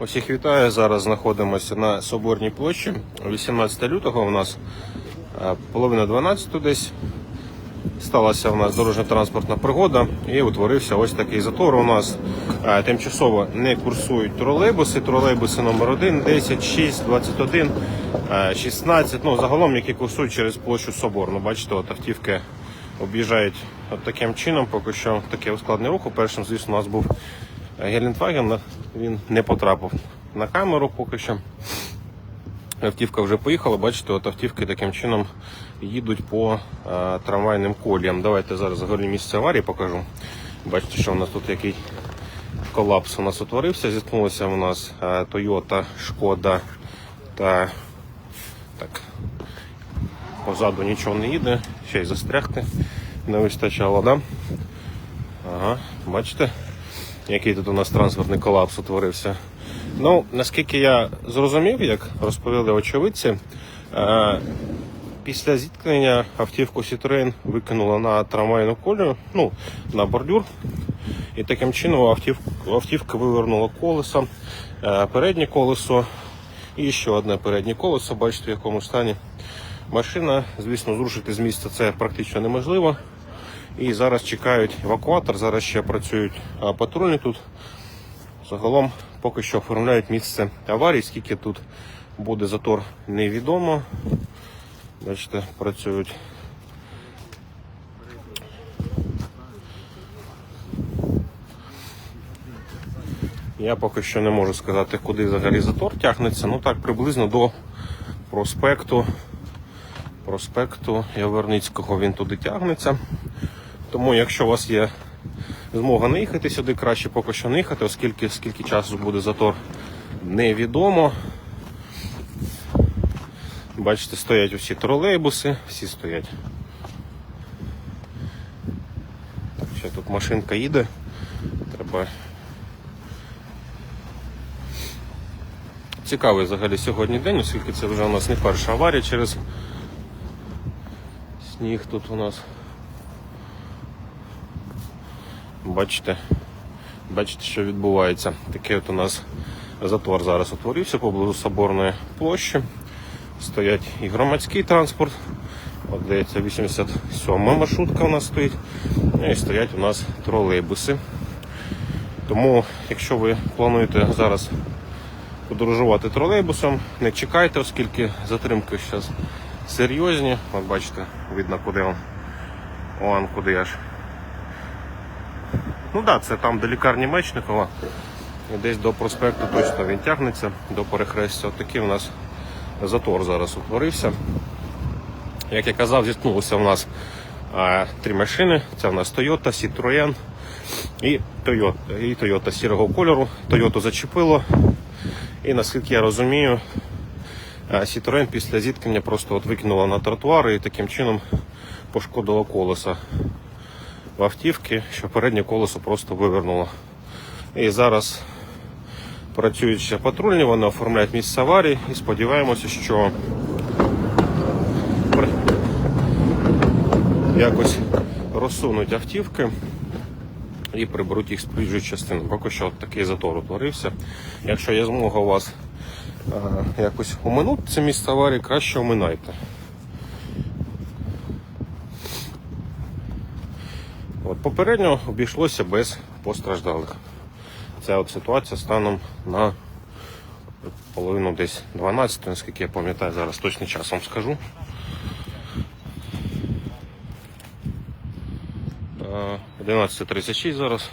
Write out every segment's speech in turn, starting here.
Усіх вітаю. Зараз знаходимося на Соборній площі. 18 лютого у нас е, половина 12 десь. Сталася у нас дорожньо-транспортна пригода і утворився ось такий затор. У нас е, тимчасово не курсують тролейбуси. Тролейбуси номер 1, 10, 6, 21, е, 16. Ну, загалом, які курсують через площу Соборну. Бачите, от автівки об'їжджають от таким чином, поки що таке ускладнене руху. Першим, звісно, у нас був Гелендваген, він не потрапив на камеру поки що. Автівка вже поїхала, бачите, от автівки таким чином їдуть по е, трамвайним коліям. Давайте зараз взагалі місце аварії покажу. Бачите, що у нас тут який колапс у нас утворився. Зіткнулися у нас е, Toyota, Шкода та так, позаду нічого не їде, ще й застрягти не вистачало, да? Ага, бачите, який тут у нас транспортний колапс утворився. Ну, наскільки я зрозумів, як розповіли очевидці, е, після зіткнення автівку Citroën викинула на трамвайну колію, ну, на бордюр. І таким чином автівка, автівка вивернула колесо, е, переднє колесо і ще одне переднє колесо. Бачите, в якому стані машина. Звісно, зрушити з місця це практично неможливо. І зараз чекають евакуатор. Зараз ще працюють патрульні тут. Загалом поки що оформляють місце аварії. Скільки тут буде затор, невідомо. Бачите, працюють. Я поки що не можу сказати, куди взагалі затор тягнеться. Ну так, приблизно до проспекту. Проспекту Яворницького він туди тягнеться. Тому, якщо у вас є змога не їхати сюди, краще поки що не їхати, оскільки скільки часу буде затор, невідомо. Бачите, стоять усі тролейбуси, всі стоять. Ще тут машинка їде. Треба. Цікавий взагалі сьогодні день, оскільки це вже у нас не перша аварія через сніг тут у нас. Бачите, бачите, що відбувається. Такий от у нас затор зараз утворився поблизу Соборної площі. Стоять і громадський транспорт. От здається, 87 маршрутка у нас стоїть. Ну, І стоять у нас тролейбуси. Тому, якщо ви плануєте зараз подорожувати тролейбусом, не чекайте, оскільки затримки зараз серйозні. От бачите, видно куди он. Он куди аж. Ну да, це там до лікарні Мечникова. І десь до проспекту точно він тягнеться, до перехрестя. От такий у нас затор зараз утворився. Як я казав, зіткнулося у нас а, три машини. Це у нас Toyota, Citroën і Toyota, і Toyota сірого кольору. Toyota зачепило. І наскільки я розумію, Citroën після зіткнення просто от викинула на тротуар і таким чином пошкодила колеса в автівки, що переднє колесо просто вивернуло. І зараз працюють патрульні, вони оформляють місце аварії і сподіваємося, що якось розсунуть автівки і приберуть їх з проїжджої частини. Поки що такий затор утворився. Якщо є змога у вас якось оминути це місце аварії, краще оминайте. От попередньо обійшлося без постраждалих. Ця от ситуація станом на половину десь 12, наскільки я пам'ятаю, зараз точний час вам скажу. Е, 11.36 зараз.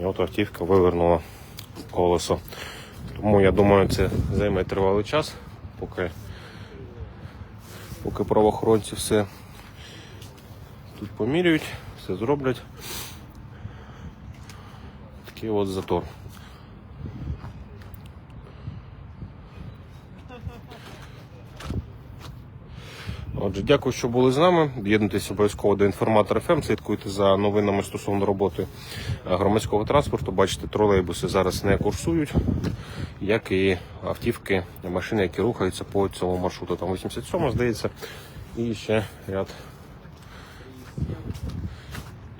І от автівка вивернула колесо. Тому я думаю, це займе тривалий час, поки, поки правоохоронці все тут поміряють, все зроблять. Такий от затор. Отже, дякую, що були з нами. Доєднуйтесь обов'язково до інформатора ФМ, слідкуйте за новинами стосовно роботи е, громадського транспорту. Бачите, тролейбуси зараз не курсують, як і автівки, машини, які рухаються по цьому маршруту. Там 87, здається, і ще ряд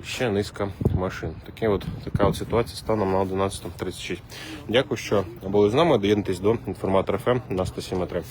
ще низка машин. Такі от, така от ситуація станом на 11.36. Дякую, що були з нами. Доєднуйтесь до інформатора ФМ на 107.3.